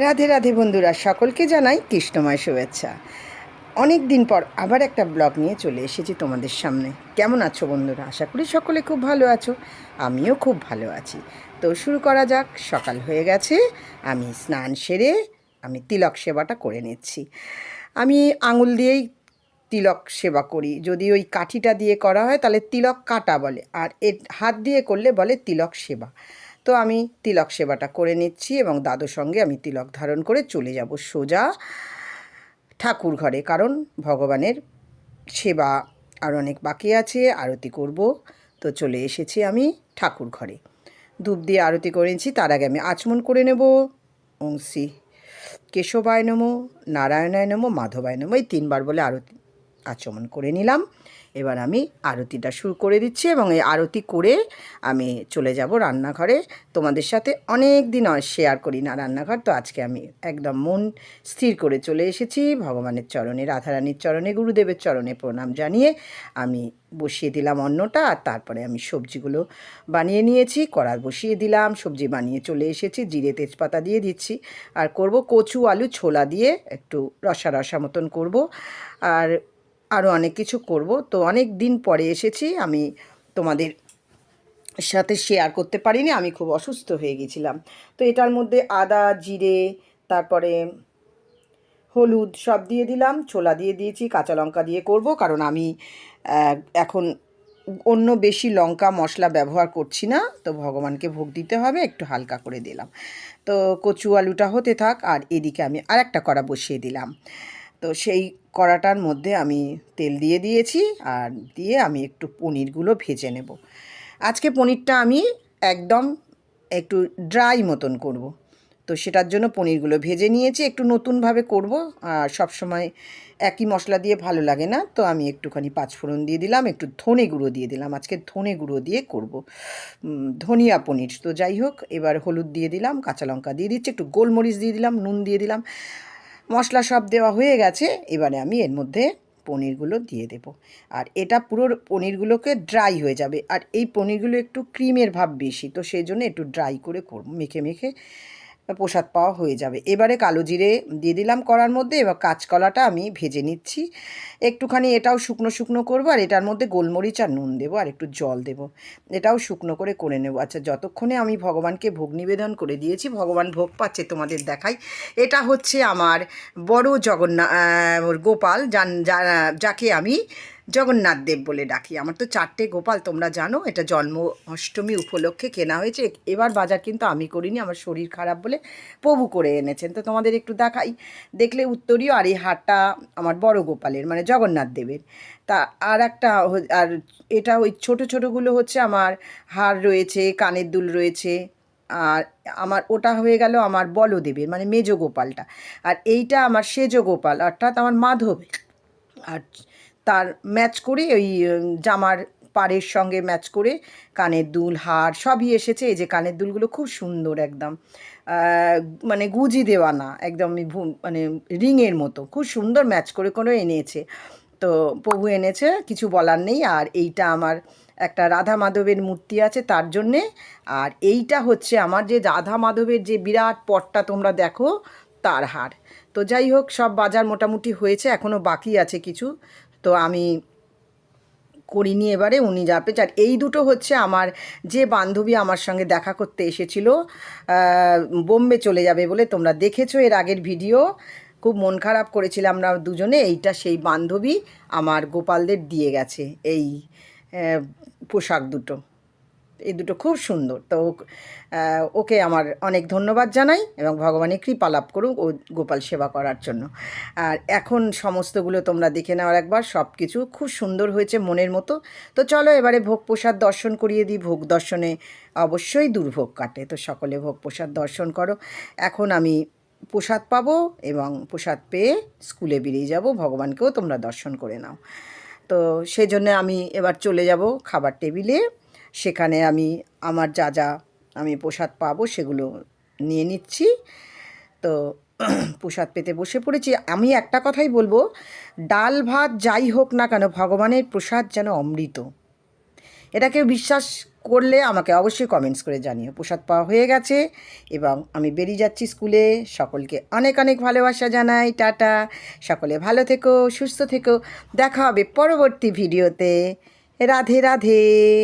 রাধে রাধে বন্ধুরা, সকলকে জানাই কৃষ্ণময় শুভেচ্ছা। অনেক দিন পর আবার একটা ব্লগ নিয়ে চলে এসেছি তোমাদের সামনে। কেমন আছো বন্ধুরা? আশা করি সকলে খুব ভালো আছো, আমিও খুব ভালো আছি। তো শুরু করা যাক, সকাল হয়ে গেছে, আমি স্নান সেরে আমি তিলক সেবাটা করে নিচ্ছি। আমি আঙুল দিয়েই তিলক সেবা করি, যদি ওই কাঠিটা দিয়ে করা হয় তাহলে তিলক কাটা বলে, আর এ হাত দিয়ে করলে বলে তিলক সেবা। তো আমি তিলক সেবাটা করে নিচ্ছি এবং দাদুর সঙ্গে আমি তিলক ধারণ করে চলে যাব সোজা ঠাকুর ঘরে। কারণ ভগবানের সেবা আর অনেক বাকি আছে, আরতি করব। তো চলে এসেছি আমি ঠাকুর ঘরে। ধূপ দিয়ে আরতি করেছি তার আগে আমি আচমন করে নেব। শ্রী কেশবায় নমো, নারায়ণায় নমো, মাধবায় নমো, এই তিনবার বলে আরতি আচমন করে নিলাম। এবার আমি আরতিটা শুরু করে দিচ্ছি এবং এই আরতি করে আমি চলে যাব রান্নাঘরে। তোমাদের সাথে অনেক দিন শেয়ার করি না রান্নাঘর, তো আজকে আমি একদম মন স্থির করে চলে এসেছি। ভগবানের চরণে, রাধারানীর চরণে, গুরুদেবের চরণে প্রণাম জানিয়ে আমি বসিয়ে দিলাম অন্নটা আর তারপরে আমি সবজিগুলো বানিয়ে নিয়েছি কড়ার বসিয়ে দিলাম, সবজি বানিয়ে চলে এসেছি, জিরে তেজপাতা দিয়ে দিচ্ছি। আর করব কচু, আলু, ছোলা দিয়ে একটু রসা রসা মতন করব। আর আরও অনেক কিছু করব। তো অনেক দিন পরে এসেছি, আমি তোমাদের সাথে শেয়ার করতে পারিনি, আমি খুব অসুস্থ হয়ে গেছিলাম। তো এটার মধ্যে আদা, জিরে, তারপরে হলুদ সব দিয়ে দিলাম, ছোলা দিয়ে দিয়েছি, কাঁচা লঙ্কা দিয়ে করব, কারণ আমি এখন অন্য বেশি লঙ্কা মশলা ব্যবহার করছি না, তো ভগবানকে ভোগ দিতে হবে, একটু হালকা করে দিলাম। তো কচু আলুটা হতে থাক, আর এদিকে আমি আর একটা কড়া বসিয়ে দিলাম। তো সেই কড়াটার মধ্যে আমি তেল দিয়ে দিয়েছি আর দিয়ে আমি একটু পনিরগুলো ভেজে নেব। আজকে পনিরটা আমি একদম একটু ড্রাই মতন করব। তো সেটার জন্য পনিরগুলো ভেজে নিয়েছি, একটু নতুনভাবে করব আর সবসময় একই মশলা দিয়ে ভালো লাগে না, তো আমি একটুখানি পাঁচফোড়ন দিয়ে দিলাম, একটু ধনে গুঁড়ো দিয়ে দিলাম। আজকে ধনে গুঁড়ো দিয়ে করব। ধনিয়া পনির। তো যাই হোক, এবার হলুদ দিয়ে দিলাম, কাঁচা লঙ্কা দিয়ে দিচ্ছি, একটু গোলমরিচ দিয়ে দিলাম, নুন দিয়ে দিলাম। মশলা সব দেওয়া হয়ে গেছে, এবারে আমি এর মধ্যে পনিরগুলো দিয়ে দেব। আর এটা পুরো পনিরগুলোকে ড্রাই হয়ে যাবে। আর এই পনিরগুলো একটু ক্রিমের ভাব বেশি, তো সেই জন্য একটু ড্রাই করে করব, মেখে মেখে প্রসাদ পাওয়া হয়ে যাবে। এবারে কালো জিরে দিয়ে দিলাম কড়ার মধ্যে, এবার কাঁচকলাটা আমি ভেজে নিচ্ছি। একটুখানি এটাও শুকনো শুকনো করব, আর এটার মধ্যে গোলমরিচ আর নুন দেবো, আর একটু জল দেবো। এটাও শুকনো করে করে নেব। আচ্ছা যতক্ষণে আমি ভগবানকে ভোগ নিবেদন করে দিয়েছি, ভগবান ভোগ পাচ্ছে তোমাদের দেখাই। এটা হচ্ছে আমার বড় জগন্নাথ গোপাল, যান যাকে আমি জগন্নাথ দেব বলে ডাকি। আমার তো চারটে গোপাল, তোমরা জানো, এটা জন্ম অষ্টমী উপলক্ষে কেনা হয়েছে। এবার বাজার কিন্তু আমি করিনি, আমার শরীর খারাপ বলে প্রভু করে এনেছেন। তো তোমাদের একটু দেখাই। দেখলে উত্তরীয় আর এই হারটা আমার বড় গোপালের মানে জগন্নাথ দেবের। তা আর একটা আর এটা ওই ছোটো ছোটোগুলো হচ্ছে আমার হার রয়েছে, কানের দুল রয়েছে, আর আমার ওটা হয়ে গেল আমার বলদেবের মানে মেজ গোপালটা। আর এইটা আমার সেজ গোপাল, অর্থাৎ আমার মাধবের। আর তার ম্যাচ করে ওই জামার পাড়ের সঙ্গে ম্যাচ করে কানের দুল, হার সবই এসেছে। এই যে কানের দুলগুলো খুব সুন্দর একদম। মানে গুজি দেওয়া না একদম মানে রিংয়ের মতো। খুব সুন্দর ম্যাচ করে করে এনেছে। তো প্রভু এনেছে, কিছু বলার নেই। আর এইটা আমার একটা রাধা মাধবের মূর্তি আছে তার জন্যে। আর এইটা হচ্ছে আমার যে রাধা মাধবের যে বিরাট পটটা তোমরা দেখো, তার হার। তো যাই হোক, সব বাজার মোটামুটি হয়েছে এখনও বাকি আছে কিছু। তো আমি করিনি এবারে, উনি যা পেয়েছে। আর এই দুটো হচ্ছে আমার যে বান্ধবী আমার সঙ্গে দেখা করতে এসেছিল বোম্বে চলে যাবে বলে তোমরা দেখেছ এর আগের ভিডিও। খুব মন খারাপ করেছিলাম আমরা দুজনে, এইটা সেই বান্ধবী আমার গোপালদের দিয়ে গেছে, এই পোশাক দুটো। এই দুটো খুব সুন্দর। তো ওকে আমার অনেক ধন্যবাদ জানাই এবং ভগবানের কৃপা লাভ করুক ও গোপাল সেবা করার জন্য। আর এখন সমস্তগুলো তোমরা দেখে নাও একবার সব কিছু খুব সুন্দর হয়েছে মনের মতো। তো চলো এবারে ভোগ প্রসাদ দর্শন করিয়ে দিই। ভোগ দর্শনে অবশ্যই দুর্ভোগ কাটে, তো সকলে ভোগ প্রসাদ দর্শন করো। এখন আমি প্রসাদ পাবো এবং প্রসাদ পেয়ে স্কুলে বেরিয়ে যাব, ভগবানকেও তোমরা দর্শন করে নাও। তো সেই জন্য আমি এবার চলে যাব খাবার টেবিলে। সেখানে আমি, আমার যা যা আমি প্রসাদ পাবো সেগুলো নিয়ে নিচ্ছি। তো প্রসাদ পেতে বসে পড়েছি। আমি একটা কথাই বলব, ডাল ভাত যাই হোক না কেন, ভগবানের প্রসাদ যেন অমৃত। এটা কেউ বিশ্বাস করলে আমাকে অবশ্যই কমেন্টস করে জানিও। প্রসাদ পাওয়া হয়ে গেছে এবং আমি বেরিয়ে যাচ্ছি স্কুলে। সকলকে অনেক অনেক ভালোবাসা জানাই। টাটা। সকলে ভালো থেকো, সুস্থ থেকো। দেখা হবে পরবর্তী ভিডিওতে। রাধে রাধে।